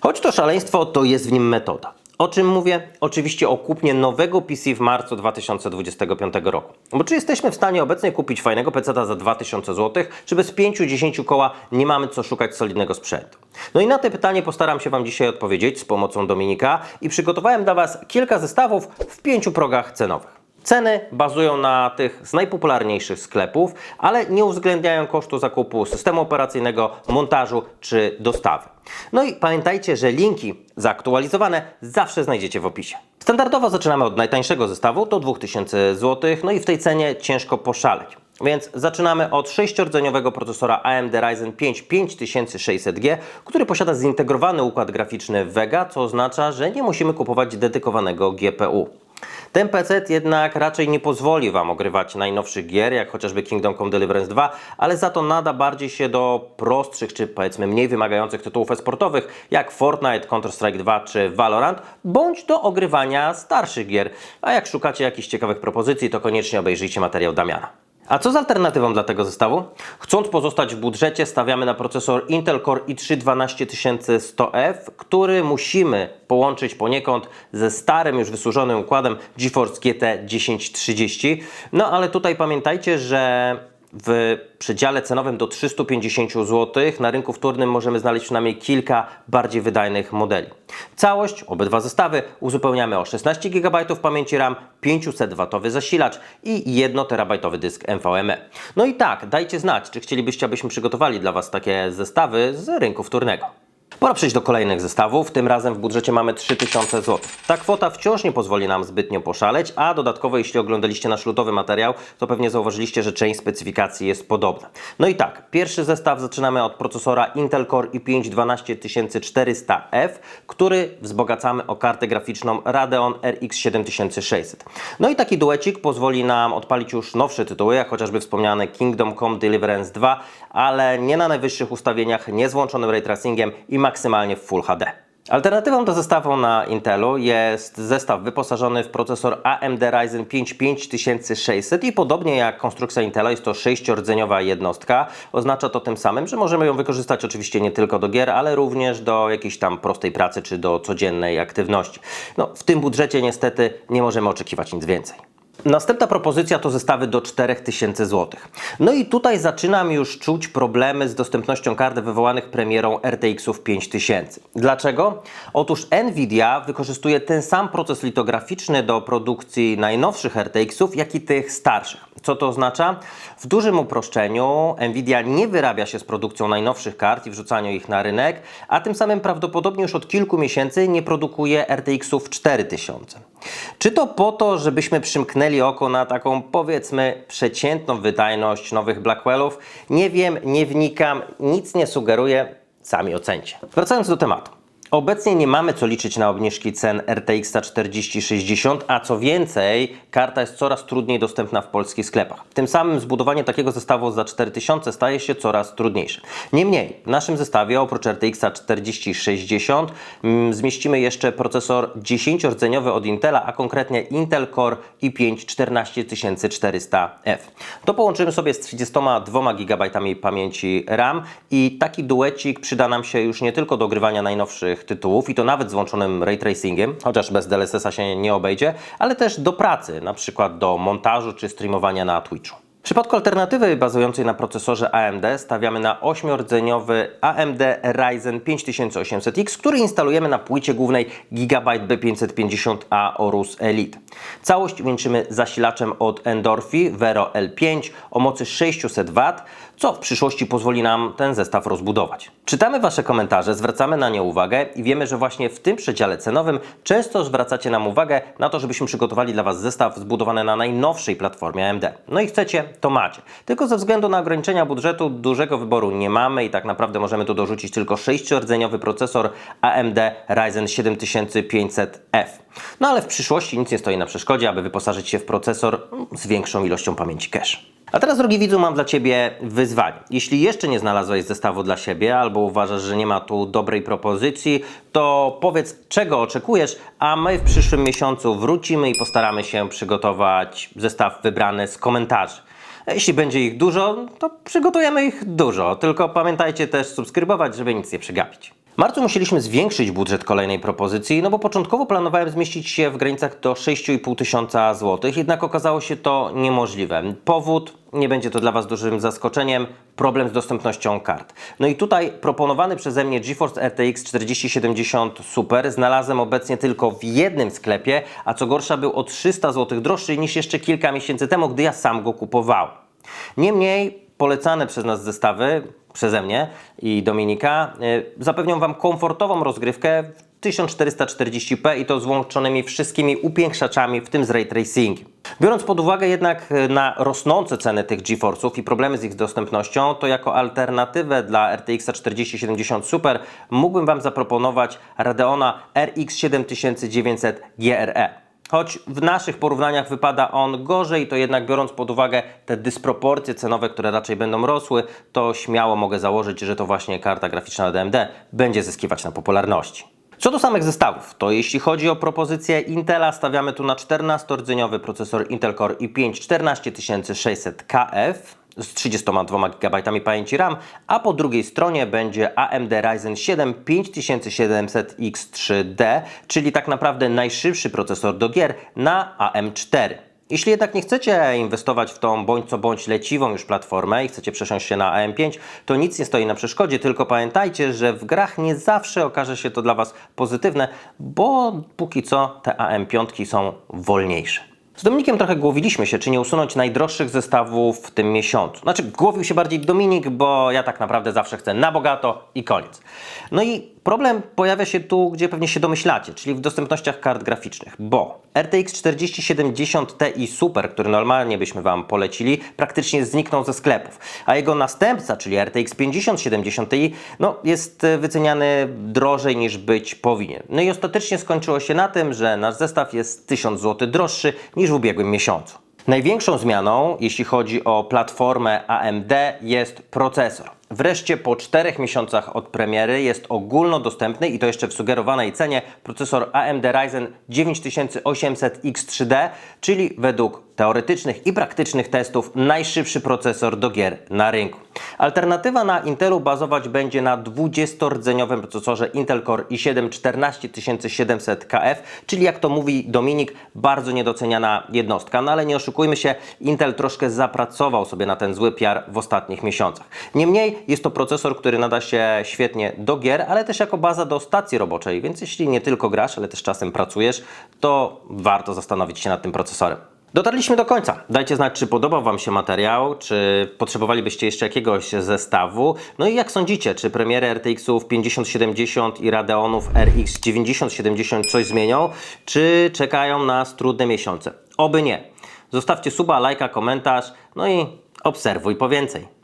Choć to szaleństwo, to jest w nim metoda. O czym mówię? Oczywiście o kupnie nowego PC w marcu 2025 roku. Bo czy jesteśmy w stanie obecnie kupić fajnego PC za 2000 zł, czy bez 5-10 koła nie mamy co szukać solidnego sprzętu? No i na te pytanie postaram się Wam dzisiaj odpowiedzieć z pomocą Dominika i przygotowałem dla Was kilka zestawów w pięciu progach cenowych. Ceny bazują na tych z najpopularniejszych sklepów, ale nie uwzględniają kosztu zakupu systemu operacyjnego, montażu czy dostawy. No i pamiętajcie, że linki zaktualizowane zawsze znajdziecie w opisie. Standardowo zaczynamy od najtańszego zestawu, to 2000 zł, no i w tej cenie ciężko poszaleć. Więc zaczynamy od sześciordzeniowego procesora AMD Ryzen 5 5600G, który posiada zintegrowany układ graficzny Vega, co oznacza, że nie musimy kupować dedykowanego GPU. Ten PC jednak raczej nie pozwoli Wam ogrywać najnowszych gier, jak chociażby Kingdom Come Deliverance 2, ale za to nada bardziej się do prostszych, czy powiedzmy mniej wymagających tytułów esportowych, jak Fortnite, Counter-Strike 2 czy Valorant, bądź do ogrywania starszych gier. A jak szukacie jakichś ciekawych propozycji, to koniecznie obejrzyjcie materiał Damiana. A co z alternatywą dla tego zestawu? Chcąc pozostać w budżecie, stawiamy na procesor Intel Core i3 12100F, który musimy połączyć poniekąd ze starym, już wysłużonym układem GeForce GT 1030. No ale tutaj pamiętajcie, że w przedziale cenowym do 350 zł na rynku wtórnym możemy znaleźć przynajmniej kilka bardziej wydajnych modeli. Całość, obydwa zestawy, uzupełniamy o 16 GB pamięci RAM, 500W zasilacz i 1 TB dysk NVMe. No i tak, dajcie znać, czy chcielibyście, abyśmy przygotowali dla Was takie zestawy z rynku wtórnego. Pora przejść do kolejnych zestawów. Tym razem w budżecie mamy 3000 zł. Ta kwota wciąż nie pozwoli nam zbytnio poszaleć, a dodatkowo jeśli oglądaliście nasz lutowy materiał, to pewnie zauważyliście, że część specyfikacji jest podobna. No i tak, pierwszy zestaw zaczynamy od procesora Intel Core i5 12400F, który wzbogacamy o kartę graficzną Radeon RX 7600. No i taki duecik pozwoli nam odpalić już nowsze tytuły, jak chociażby wspomniane Kingdom Come Deliverance 2, ale nie na najwyższych ustawieniach, nie z włączonym ray tracingiem i maksymalnie w Full HD. Alternatywą do zestawu na Intelu jest zestaw wyposażony w procesor AMD Ryzen 5 5600 i podobnie jak konstrukcja Intela jest to sześciordzeniowa jednostka. Oznacza to tym samym, że możemy ją wykorzystać oczywiście nie tylko do gier, ale również do jakiejś tam prostej pracy czy do codziennej aktywności. No, w tym budżecie niestety nie możemy oczekiwać nic więcej. Następna propozycja to zestawy do 4000 zł. No i tutaj zaczynam już czuć problemy z dostępnością kart wywołanych premierą RTX-ów 5000. Dlaczego? Otóż Nvidia wykorzystuje ten sam proces litograficzny do produkcji najnowszych RTX-ów, jak i tych starszych. Co to oznacza? W dużym uproszczeniu Nvidia nie wyrabia się z produkcją najnowszych kart i wrzucaniu ich na rynek, a tym samym prawdopodobnie już od kilku miesięcy nie produkuje RTX-ów 4000. Czy to po to, żebyśmy przymknęli oko na taką powiedzmy przeciętną wydajność nowych Blackwellów? Nie wiem, nie wnikam, nic nie sugeruję, sami ocencie. Wracając do tematu. Obecnie nie mamy co liczyć na obniżki cen RTX 4060, a co więcej, karta jest coraz trudniej dostępna w polskich sklepach. Tym samym zbudowanie takiego zestawu za 4000 staje się coraz trudniejsze. Niemniej, w naszym zestawie oprócz RTX 4060 mm, zmieścimy jeszcze procesor 10-rdzeniowy od Intela, a konkretnie Intel Core i5 14400F. To połączymy sobie z 32 GB pamięci RAM i taki duecik przyda nam się już nie tylko do grywania najnowszych tytułów i to nawet z włączonym ray tracingiem, chociaż bez DLSS-a się nie obejdzie, ale też do pracy, na przykład do montażu czy streamowania na Twitchu. W przypadku alternatywy bazującej na procesorze AMD stawiamy na 8-rdzeniowy AMD Ryzen 5800X, który instalujemy na płycie głównej Gigabyte B550A Orus Elite. Całość wieńczymy zasilaczem od Endorphi Vero L5 o mocy 600 W, co w przyszłości pozwoli nam ten zestaw rozbudować. Czytamy Wasze komentarze, zwracamy na nie uwagę i wiemy, że właśnie w tym przedziale cenowym często zwracacie nam uwagę na to, żebyśmy przygotowali dla Was zestaw zbudowany na najnowszej platformie AMD. No i chcecie, to macie. Tylko ze względu na ograniczenia budżetu dużego wyboru nie mamy i tak naprawdę możemy tu dorzucić tylko 6-rdzeniowy procesor AMD Ryzen 7500F. No ale w przyszłości nic nie stoi na przeszkodzie, aby wyposażyć się w procesor z większą ilością pamięci cache. A teraz, drogi widzu, mam dla Ciebie wyzwanie. Jeśli jeszcze nie znalazłeś zestawu dla siebie albo uważasz, że nie ma tu dobrej propozycji, to powiedz, czego oczekujesz, a my w przyszłym miesiącu wrócimy i postaramy się przygotować zestaw wybrany z komentarzy. Jeśli będzie ich dużo, to przygotujemy ich dużo. Tylko pamiętajcie też subskrybować, żeby nic nie przegapić. marcu musieliśmy zwiększyć budżet kolejnej propozycji, no bo początkowo planowałem zmieścić się w granicach do 6,5 tysiąca złotych, jednak okazało się to niemożliwe. Powód, nie będzie to dla Was dużym zaskoczeniem, problem z dostępnością kart. No i tutaj proponowany przeze mnie GeForce RTX 4070 Super znalazłem obecnie tylko w jednym sklepie, a co gorsza był o 300 zł droższy niż jeszcze kilka miesięcy temu, gdy ja sam go kupowałem. Niemniej polecane przez nas zestawy, przeze mnie i Dominika, y, zapewnią Wam komfortową rozgrywkę w 1440p i to z włączonymi wszystkimi upiększaczami, w tym z ray tracingiem. Biorąc pod uwagę jednak y, na rosnące ceny tych GeForce'ów i problemy z ich dostępnością, to jako alternatywę dla RTX 4070 Super mógłbym Wam zaproponować Radeona RX 7900 GRE. Choć w naszych porównaniach wypada on gorzej, to jednak biorąc pod uwagę te dysproporcje cenowe, które raczej będą rosły, to śmiało mogę założyć, że to właśnie karta graficzna od AMD będzie zyskiwać na popularności. Co do samych zestawów, to jeśli chodzi o propozycję Intela, stawiamy tu na 14-rdzeniowy procesor Intel Core i5 14600KF z 32 GB pamięci RAM, a po drugiej stronie będzie AMD Ryzen 7 5700X3D, czyli tak naprawdę najszybszy procesor do gier na AM4. Jeśli jednak nie chcecie inwestować w tą bądź co bądź leciwą już platformę i chcecie przesiąść się na AM5, to nic nie stoi na przeszkodzie, tylko pamiętajcie, że w grach nie zawsze okaże się to dla Was pozytywne, bo póki co te AM5 są wolniejsze. Z Dominikiem trochę głowiliśmy się, czy nie usunąć najdroższych zestawów w tym miesiącu. Znaczy, głowił się bardziej Dominik, bo ja tak naprawdę zawsze chcę na bogato i koniec. No i problem pojawia się tu, gdzie pewnie się domyślacie, czyli w dostępnościach kart graficznych, bo RTX 4070 Ti Super, który normalnie byśmy Wam polecili, praktycznie zniknął ze sklepów, a jego następca, czyli RTX 5070 Ti, no, jest e, wyceniany drożej niż być powinien. No i ostatecznie skończyło się na tym, że nasz zestaw jest 1000 zł droższy niż w ubiegłym miesiącu. Największą zmianą, jeśli chodzi o platformę AMD, jest procesor. Wreszcie po czterech miesiącach od premiery jest ogólnodostępny i to jeszcze w sugerowanej cenie procesor AMD Ryzen 9800X3D, czyli według teoretycznych i praktycznych testów najszybszy procesor do gier na rynku. Alternatywa na Intelu bazować będzie na 20-rdzeniowym procesorze Intel Core i7 14700KF, czyli jak to mówi Dominik, bardzo niedoceniana jednostka. No ale nie oszukujmy się, Intel troszkę zapracował sobie na ten zły PR w ostatnich miesiącach. Niemniej jest to procesor, który nada się świetnie do gier, ale też jako baza do stacji roboczej, więc jeśli nie tylko grasz, ale też czasem pracujesz, to warto zastanowić się nad tym procesorem. Dotarliśmy do końca. Dajcie znać, czy podobał Wam się materiał, czy potrzebowalibyście jeszcze jakiegoś zestawu. No i jak sądzicie, czy premiery RTX-ów 5070 i Radeonów RX 9070 coś zmienią, czy czekają nas trudne miesiące? Oby nie. Zostawcie suba, lajka, komentarz, no i obserwuj po więcej.